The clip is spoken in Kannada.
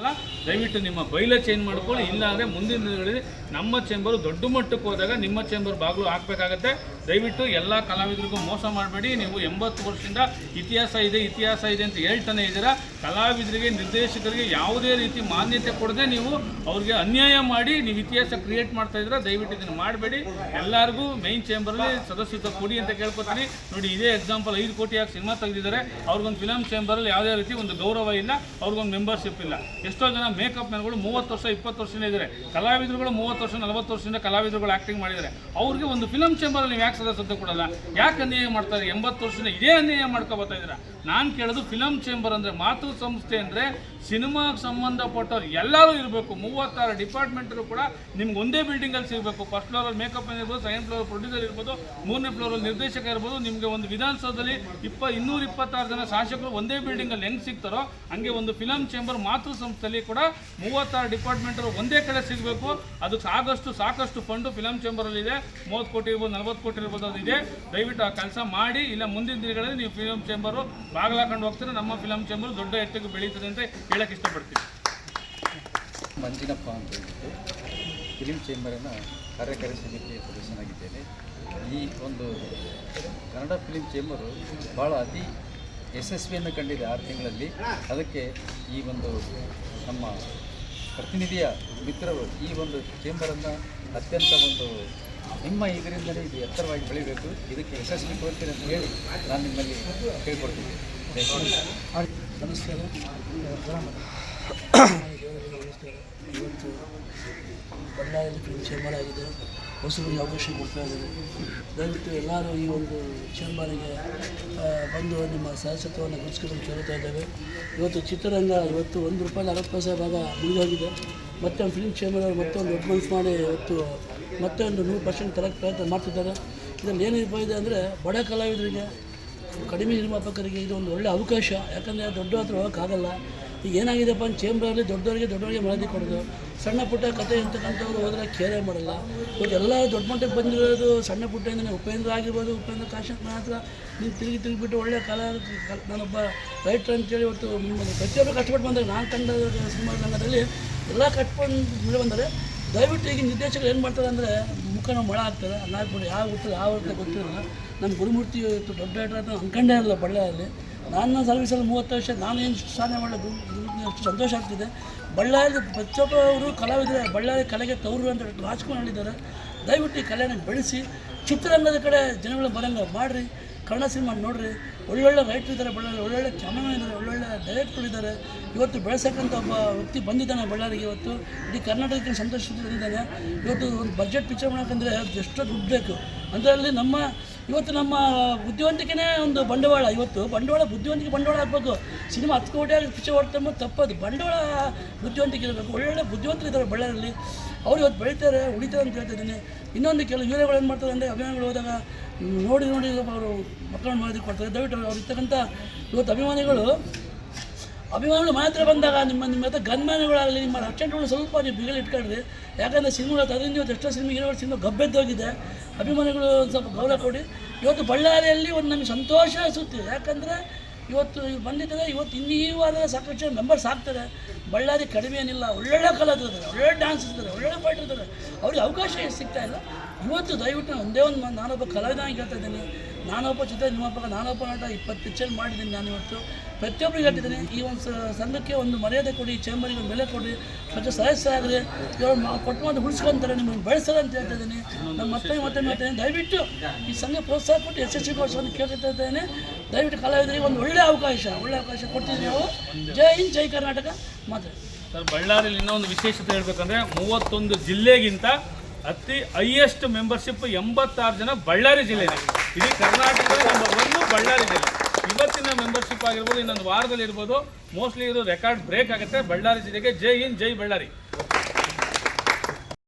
ಅಲ್ಲ, ದಯವಿಟ್ಟು ನಿಮ್ಮ ಬೈಲ ಚೇಂಜ್ ಮಾಡ್ಕೊಳ್ಳಿ ಇಲ್ಲ ಅಂದರೆ ಮುಂದಿನ ದಿನಗಳಲ್ಲಿ ನಮ್ಮ ಚೇಂಬರು ದೊಡ್ಡ ಮಟ್ಟಕ್ಕೆ ಹೋದಾಗ ನಿಮ್ಮ ಚೇಂಬರ್ ಬಾಗಿಲು ಹಾಕಬೇಕಾಗತ್ತೆ. ದಯವಿಟ್ಟು ಎಲ್ಲ ಕಲಾವಿದರಿಗೂ ಮೋಸ ಮಾಡಬೇಡಿ. ನೀವು ಎಂಬತ್ತು ವರ್ಷದಿಂದ ಇತಿಹಾಸ ಇದೆ ಇತಿಹಾಸ ಇದೆ ಅಂತ ಹೇಳ್ತಾನೆ ಇದ್ದೀರಾ? ಕಲಾವಿದರಿಗೆ, ನಿರ್ದೇಶಕರಿಗೆ ಯಾವುದೇ ರೀತಿ ಮಾನ್ಯತೆ ಕೊಡದೆ ನೀವು ಅವ್ರಿಗೆ ಅನ್ಯಾಯ ಮಾಡಿ, ನೀವು ಇತಿಹಾಸ ಕ್ರಿಯೇಟ್ ಮಾಡ್ತಾ ಇದ್ರೆ ದಯವಿಟ್ಟು ಇದನ್ನು ಮಾಡಬೇಡಿ. ಎಲ್ಲರಿಗೂ ಮೈನ್ ಚೇಂಬರಲ್ಲಿ ಸದಸ್ಯತ್ವ ಕೊಡಿ ಅಂತ ಕೇಳ್ಕೊತೀನಿ. ನೋಡಿ, ಇದೇ ಎಕ್ಸಾಂಪಲ್ ಐದು ಕೋಟಿ ಯಾಕೆ ಸಿನಿಮಾ ತೆಗೆದಿದ್ದಾರೆ? ಅವ್ರಿಗೊಂದು ಫಿಲಮ್ ಚೇಂಬರಲ್ಲಿ ಯಾವುದೇ ರೀತಿ ಒಂದು ಗೌರವ ಇಲ್ಲ, ಅವ್ರಿಗೊಂದು ಮೆಂಬರ್ಶಿಪ್ ಇಲ್ಲ. ಎಷ್ಟೋ ಜನ ಮೇಕಪ್ ಮ್ಯಾನ್ಗಳು ಮೂವತ್ತು ವರ್ಷ, ಇಪ್ಪತ್ತು ವರ್ಷನೇ ಇದ್ದಾರೆ. ಕಲಾವಿದರುಗಳು ಮೂವತ್ತು ವರ್ಷ, ನಲವತ್ತು ವರ್ಷದಿಂದ ಕಲಾವಿದರುಗಳು ಆ್ಯಕ್ಟಿಂಗ್ ಮಾಡಿದ್ದಾರೆ. ಅವ್ರಿಗೆ ಒಂದು ಫಿಲಮ್ ಚೇಂಬರಲ್ಲಿ ನೀವು ಯಾಕೆ ಸದಸ್ಯತ್ವ ಕೊಡಲ್ಲ? ಯಾಕೆ ಅನ್ಯಾಯ ಮಾಡ್ತಾರೆ ಎಂಬತ್ತು ವರ್ಷದಿಂದ ಇದೇ ಅನ್ಯಾಯ ಮಾಡ್ಕೊಬತ್ತಾ ಇದ್ದೀರಾ? ನಾನು ಕೇಳೋದು ಫಿಲಮ್ ಚೇಂಬರ್ ಅಂದರೆ ಮಾತೃ ಸಂಸ್ಥೆ ಅಂದರೆ ಸಿನಿಮಾಗೆ ಸಂಬಂಧಪಟ್ಟವ್ರು ಎಲ್ಲರೂ ಇರಬೇಕು. ಮೂವತ್ತಾರು ಡಿಪಾರ್ಟ್ಮೆಂಟರು ಕೂಡ ನಿಮ್ಗೆ ಒಂದೇ ಬಿಲ್ಡಿಂಗಲ್ಲಿ ಸಿಗಬೇಕು. ಫಸ್ಟ್ ಫ್ಲೋರಲ್ಲಿ ಮೇಕಪ್ ಇರ್ಬೋದು ಸೆಕೆಂಡ್ ಫ್ಲೋರ್ ಪ್ರೊಡ್ಯೂಸರ್ ಇರ್ಬೋದು, ಮೂರನೇ ಫ್ಲೋರಲ್ಲಿ ನಿರ್ದೇಶಕ ಇರ್ಬೋದು, ನಿಮಗೆ ಒಂದು ವಿಧಾನಸೌಧದಲ್ಲಿ ಇಪ್ಪ ಇನ್ನೂರ ಇಪ್ಪತ್ತಾರು ಜನ ಶಾಸಕರು ಒಂದೇ ಬಿಲ್ಡಿಂಗಲ್ಲಿ ಹೆಂಗೆ ಸಿಗ್ತಾರೋ ಹಂಗೆ ಒಂದು ಫಿಲಮ್ ಚೇಂಬರ್ ಮಾತೃ ಸಂಸ್ಥೆಯಲ್ಲಿ ಕೂಡ ಮೂವತ್ತಾರು ಡಿಪಾರ್ಟ್ಮೆಂಟರು ಒಂದೇ ಕಡೆ ಸಿಗಬೇಕು. ಅದಕ್ಕೆ ಸಾಕಷ್ಟು ಸಾಕಷ್ಟು ಫಂಡು ಫಿಲಮ್ ಚೇಂಬರಲ್ಲಿ ಇದೆ. ಮೂವತ್ತು ಕೋಟಿ ಇರ್ಬೋದು, ನಲ್ವತ್ತು ಕೋಟಿ ಇರ್ಬೋದು, ಅದು ಇದೆ. ದಯವಿಟ್ಟು ಆ ಕೆಲಸ ಮಾಡಿ. ಇಲ್ಲ ಮುಂದಿನ ದಿನಗಳಲ್ಲಿ ನೀವು ಫಿಲಮ್ ಚೇಂಬರು ಬಾಗಿಲಾಕೊಂಡು ಹೋಗ್ತಾರೆ? ನಮ್ಮ ಫಿಲಮ್ ಚೇಂಬರ್ ದೊಡ್ಡ ಎತ್ತಿಗೆ ಬೆಳೀತದೆ ಅಂತ ಹೇಳಕ್ಕೆ ಇಷ್ಟಪಡ್ತೀವಿ ಮಂಜಿನಪ್ಪ ಅಂತ ಹೇಳಿದ್ದು ಫಿಲಿಂ ಚೇಂಬರನ್ನು ಕಾರ್ಯಕಾರಿ ಸಮಿತಿಯ ಸದಸ್ಯನಾಗಿದ್ದೇನೆ. ಈ ಒಂದು ಕನ್ನಡ ಫಿಲಿಂ ಚೇಂಬರು ಭಾಳ ಅತಿ ಯಶಸ್ವಿಯನ್ನು ಕಂಡಿದೆ ಆರು ತಿಂಗಳಲ್ಲಿ. ಅದಕ್ಕೆ ಈ ಒಂದು ನಮ್ಮ ಪ್ರತಿನಿಧಿಯ ಮಿತ್ರರು ಈ ಒಂದು ಚೇಂಬರನ್ನು ಅತ್ಯಂತ ಒಂದು ನಿಮ್ಮ ಇದರಿಂದಲೇ ಇದು ಎತ್ತರವಾಗಿ ಬೆಳಿಬೇಕು. ಇದಕ್ಕೆ ಯಶಸ್ವಿ ಕೊಡ್ತೀರಿ ಅಂತ ಹೇಳಿ ನಾನು ನಿಮ್ಮಲ್ಲಿ ಕೇಳ್ಕೊಡ್ತೀನಿ. ನಮಸ್ಕಾರ ಇವತ್ತು ಬಳ್ಳಾರಿಯಲ್ಲಿ ಫಿಲ್ಮ್ ಚೇಂಬರ್ ಆಗಿದೆ ಹೊಸಬರಿಗೆ ಅವಕಾಶ ಕೊಡ್ತಾ ಇದ್ದಾರೆ ದಯವಿಟ್ಟು ಎಲ್ಲರೂ ಈ ಒಂದು ಚೇಂಬರಿಗೆ ಬಂದು ನಿಮ್ಮ ಸದಸ್ಯತ್ವವನ್ನು ಗುರುತಿಸ್ಕೊಂಡು ಕೇಳ್ತಾ ಇದ್ದೇವೆ. ಇವತ್ತು ಚಿತ್ರರಂಗ ಇವತ್ತು ಒಂದು ರೂಪಾಯಿ ಅರವತ್ತು ಪೈಸೆ ಭಾಗ ಮುಗಿದೋಗಿದೆ. ಮತ್ತೆ ಫಿಲ್ಮ್ ಚೇಂಬರ್ ಮತ್ತೊಂದು ಅಡ್ವಾನ್ಸ್ ಮಾಡಿ ಇವತ್ತು ಮತ್ತೆ ಒಂದು ನೂರು ಪರ್ಸೆಂಟ್ ತರಕ್ಕೆ ಪ್ರಯತ್ನ ಮಾಡ್ತಿದ್ದಾರೆ. ಇದರಲ್ಲಿ ಏನು ಇದೆ ಅಂದರೆ ಬಡ ಕಲಾವಿದರಿಗೆ, ಕಡಿಮೆ ನಿರ್ಮಾಪಕರಿಗೆ ಇದು ಒಂದು ಒಳ್ಳೆಯ ಅವಕಾಶ. ಯಾಕಂದರೆ ದೊಡ್ಡ ಹತ್ರ ಹೋಗೋಕ್ಕಾಗಲ್ಲ ಈಗ ಏನಾಗಿದೆಪ್ಪ ಅಂತ ಚೇಂಬರಲ್ಲಿ ದೊಡ್ಡವರಿಗೆ ದೊಡ್ಡವರಿಗೆ ಮರದಿ ಕೊಡೋದು. ಸಣ್ಣ ಪುಟ್ಟ ಕತೆ ಅಂತಕ್ಕಂಥವ್ರು ಹೋದರೆ ಕೇರೇ ಮಾಡಲ್ಲ. ಇವತ್ತು ಎಲ್ಲ ದೊಡ್ಡ ಮಟ್ಟಕ್ಕೆ ಬಂದಿರೋದು ಸಣ್ಣ ಪುಟ್ಟದಿಂದ ಉಪೇಂದ್ರ ಆಗಿರ್ಬೋದು, ಉಪೇಂದ್ರ ಕಾಶ್ಯಪ್ ಮಾತ್ರ. ನೀವು ತಿರುಗಿ ತಿರುಗಿಬಿಟ್ಟು ಒಳ್ಳೆಯ ಕಲಾ, ನಾನೊಬ್ಬ ರೈಟ್ರ್ ಅಂತೇಳಿ ಇವತ್ತು ಪ್ರತಿಯೊಬ್ಬರು ಕಷ್ಟಪಟ್ಟು ಬಂದಾಗ ನಾನು ಕಂಡ ಸಿನಿಮಾ ರಂಗದಲ್ಲಿ ಎಲ್ಲ ಕಟ್ಕೊಂಡು ಬಂದರೆ ದಯವಿಟ್ಟು ಈಗ ನಿರ್ದೇಶಕರು ಏನು ಮಾಡ್ತಾರೆ ಅಂದರೆ ಮುಖನ ಮಳ ಆಗ್ತದೆ ಅನ್ನಾಗ್ಬಿಟ್ಟು ಯಾವ ಉತ್ತರ ಯಾವ ಅಂತ ಗೊತ್ತಿಲ್ಲ ನಮ್ಮ ಗುರುಮೂರ್ತಿ ದೊಡ್ಡ ಡಾಕ್ಟರ್ ಅಂತ ಅನ್ಕೊಂಡೇ ಇರಲ್ಲ ಬಳ್ಳಾರಿಯಲ್ಲಿ ನನ್ನ ಸರ್ವಿಸಲ್ಲಿ ಮೂವತ್ತು ವರ್ಷ ನಾನು ಏನು ಸಾಧನೆ ಮಾಡೋದು ಅಷ್ಟು ಸಂತೋಷ ಆಗ್ತಿದೆ. ಬಳ್ಳಾರಿ ಪ್ರತಿಯೊಬ್ಬರು ಕಲಾವಿದರೆ ಬಳ್ಳಾರಿ ಕಲೆಗೆ ತವರು ಅಂತ ರಾಜ್ಕುಮಾರ್ ಹೇಳಿದ್ದಾರೆ. ದಯವಿಟ್ಟು ಈ ಕಲೆನ ಬೆಳೆಸಿ ಚಿತ್ರರಂಗದ ಕಡೆ ಜನಗಳು ಬರಂಗ ಮಾಡಿರಿ. ಕನ್ನಡ ಸಿನಿಮಾ ನೋಡ್ರಿ, ಒಳ್ಳೊಳ್ಳೆ ರೈಟ್ರ್ ಇದ್ದಾರೆ ಬಳ್ಳಾರಿ ಒಳ್ಳೊಳ್ಳೆ ಕ್ಯಾಮರಾ ಇದ್ದಾರೆ ಒಳ್ಳೊಳ್ಳೆ ಡೈರೆಕ್ಟ್ಗಳಿದ್ದಾರೆ ಇವತ್ತು ಬೆಳೆಸಕ್ಕಂಥ ಒಬ್ಬ ವ್ಯಕ್ತಿ ಬಂದಿದ್ದಾನೆ ಬಳ್ಳಾರಿಗೆ ಇವತ್ತು. ಇಡೀ ಕರ್ನಾಟಕಕ್ಕೆ ಸಂತೋಷ ಇವತ್ತು ಒಂದು ಬಜೆಟ್ ಪಿಕ್ಚರ್ ಮಾಡೋಕ್ಕಂದ್ರೆ ಎಷ್ಟೋ ದುಡ್ಡು ಬೇಕು? ಅದರಲ್ಲಿ ನಮ್ಮ ಇವತ್ತು ನಮ್ಮ ಬುದ್ಧಿವಂತಿಕೆನೇ ಒಂದು ಬಂಡವಾಳ. ಇವತ್ತು ಬಂಡವಾಳ, ಬುದ್ಧಿವಂತಿಕೆ ಬಂಡವಾಳ ಹಾಕ್ಬೇಕು ಸಿನಿಮಾ ಹತ್ತು ಕೋಟಿ ಖುಷಿ ಹೊಡ್ತಂಬ ತಪ್ಪದು. ಬಂಡವಾಳ ಬುದ್ಧಿವಂತಿಕೆ ಇರಬೇಕು. ಒಳ್ಳೊಳ್ಳೆ ಬುದ್ಧಿವಂತರು ಇದ್ದಾರೆ ಬಳ್ಳಾರಿಯಲ್ಲಿ. ಅವ್ರು ಇವತ್ತು ಬೆಳಿತಾರೆ, ಉಳಿತಾರೆ ಅಂತ ಹೇಳ್ತಾ ಇದ್ದೀನಿ. ಇನ್ನೊಂದು ಕೆಲವು ಯೂರಿಯಾಗಳು ಏನು ಮಾಡ್ತಾರೆ ಅಂದರೆ ಅಭಿಮಾನಿಗಳು ಹೋದಾಗ ನೋಡಿ ನೋಡಿ, ಅವರು ಮಕ್ಕಳನ್ನು ಮಾಡಿ ಕೊಡ್ತಾರೆ. ದಯವಿಟ್ಟು ಅವ್ರು ಇರ್ತಕ್ಕಂಥ ಇವತ್ತು ಅಭಿಮಾನಿಗಳು ಅಭಿಮಾನಿಗಳು ಮಾತ್ರ ಬಂದಾಗ ನಿಮ್ಮ ನಿಮ್ಮ ಹತ್ರ ಗನ್ಮಾನಗಳಾಗಲಿ, ನಿಮ್ಮ ರಕ್ಷಣೆಗಳು ಸ್ವಲ್ಪ ನೀವು ಬಿಗಲ್ ಇಟ್ಕೊಂಡ್ರಿ. ಯಾಕಂದರೆ ಸಿನಿಮಾ ಅದರಿಂದ ಇವತ್ತು ಎಷ್ಟೋ ಸಿನಿಮಾ ಇರೋ ಸಿನಿಮಾ ಗಬ್ಬೆದ್ದೋಗಿದೆ ಅಭಿಮಾನಿಗಳು ಒಂದು ಸ್ವಲ್ಪ ಗೌರವ ಕೊಡಿ. ಇವತ್ತು ಬಳ್ಳಾರಿಯಲ್ಲಿ ಒಂದು ನಮಗೆ ಸಂತೋಷ ಸುತ್ತಿದೆ ಯಾಕಂದರೆ ಇವತ್ತು ಬಂದಿದ್ದಾರೆ, ಇವತ್ತು ಇನ್ನೂ ಸಾಕಷ್ಟು ಮೆಂಬರ್ಸ್ ಆಗ್ತಾರೆ. ಬಳ್ಳಾರಿ ಕಡಿಮೆ ಏನಿಲ್ಲ, ಒಳ್ಳೊಳ್ಳೆ ಕಲಾವಿದರು ಒಳ್ಳೊಳ್ಳೆ ಡ್ಯಾನ್ಸ್ ಇರ್ತಾರೆ ಒಳ್ಳೊಳ್ಳೆ ಪಾರ್ಟಿ ಇರ್ತಾರೆ ಅವ್ರಿಗೆ ಅವಕಾಶ ಸಿಗ್ತಾ ಇಲ್ಲ. ಇವತ್ತು ದಯವಿಟ್ಟು ಒಂದೇ ಒಂದು ನಾನೊಬ್ಬ ಕಲಾವಿದ ಹೇಳ್ತಾ ಇದ್ದೀನಿ. ನಾನೊಬ್ಬ ನಿಮ್ಮ ಪಕ್ಕ ನಾನೊಬ್ಬ ನಾಟ ಇಪ್ಪತ್ತು ಪಿಕ್ಚರ್ ಮಾಡಿದ್ದೀನಿ ನಾನು ಇವತ್ತು. ಪ್ರತಿಯೊಬ್ಬರಿಗೆ ಹೇಳ್ತಿದ್ದೀನಿ, ಈ ಒಂದು ಸಂಘಕ್ಕೆ ಒಂದು ಮರ್ಯಾದೆ ಕೊಡಿ, ಚೇಂಬರಿಗೆ ಒಂದು ಬೆಲೆ ಕೊಡಿ ಮತ್ತು ಆಗಲಿ ಇವರು ಕೊಟ್ಟು ಮಾಡಿ ಉಳಿಸ್ಕೊಂತಾರೆ ನಿಮ್ಮನ್ನು ಬೆಳೆಸಲ್ಲ ಅಂತ ಹೇಳ್ತಾ ಇದ್ದೀನಿ. ನಮ್ಮ ಮತ್ತೆ ಮತ್ತೆ ಮಾಡ್ತೇನೆ ದಯವಿಟ್ಟು ಈ ಸಂಘ ಪ್ರೋತ್ಸಾಹ ಕೊಟ್ಟು ಯಶಸ್ವಿಗೊಳಿಸುವಂತ ಕೇಳ್ತಾ ಇದ್ದೇನೆ. ದಯವಿಟ್ಟು ಕಲಾವಿದರಿಗೆ ಒಂದು ಒಳ್ಳೆಯ ಅವಕಾಶ ಒಳ್ಳೆಯ ಅವಕಾಶ ಕೊಡ್ತಿದ್ದೀವಿ ನಾವು. ಜೈ ಹಿಂದ್, ಜೈ ಕರ್ನಾಟಕ. ಮಾತ್ರ. ಸರ್ ಬಳ್ಳಾರಿಯಲ್ಲಿ ಇನ್ನೊಂದು ವಿಶೇಷತೆ ಹೇಳ್ಬೇಕಂದ್ರೆ ಮೂವತ್ತೊಂದು ಜಿಲ್ಲೆಗಿಂತ ಅತಿ ಹೈಯೆಸ್ಟ್ ಮೆಂಬರ್ಶಿಪ್ ಎಂಬತ್ತಾರು ಜನ ಬಳ್ಳಾರಿ ಜಿಲ್ಲೆನೇ ಇಡೀ ಕರ್ನಾಟಕದ ನಂಬರ್ ಒಂದು ಬಳ್ಳಾರಿ ಜಿಲ್ಲೆ ಇವತ್ತಿನ ಮೆಂಬರ್ಶಿಪ್ ಆಗಿರ್ಬೋದು, ಇನ್ನೊಂದು ವಾರದಲ್ಲಿ ಇರ್ಬೋದು ಮೋಸ್ಟ್ಲಿ ಇದು ರೆಕಾರ್ಡ್ ಬ್ರೇಕ್ ಆಗುತ್ತೆ. ಬಳ್ಳಾರಿ ಜಿಲ್ಲೆಗೆ ಜೈ ಇನ್ ಜೈ ಬಳ್ಳಾರಿ.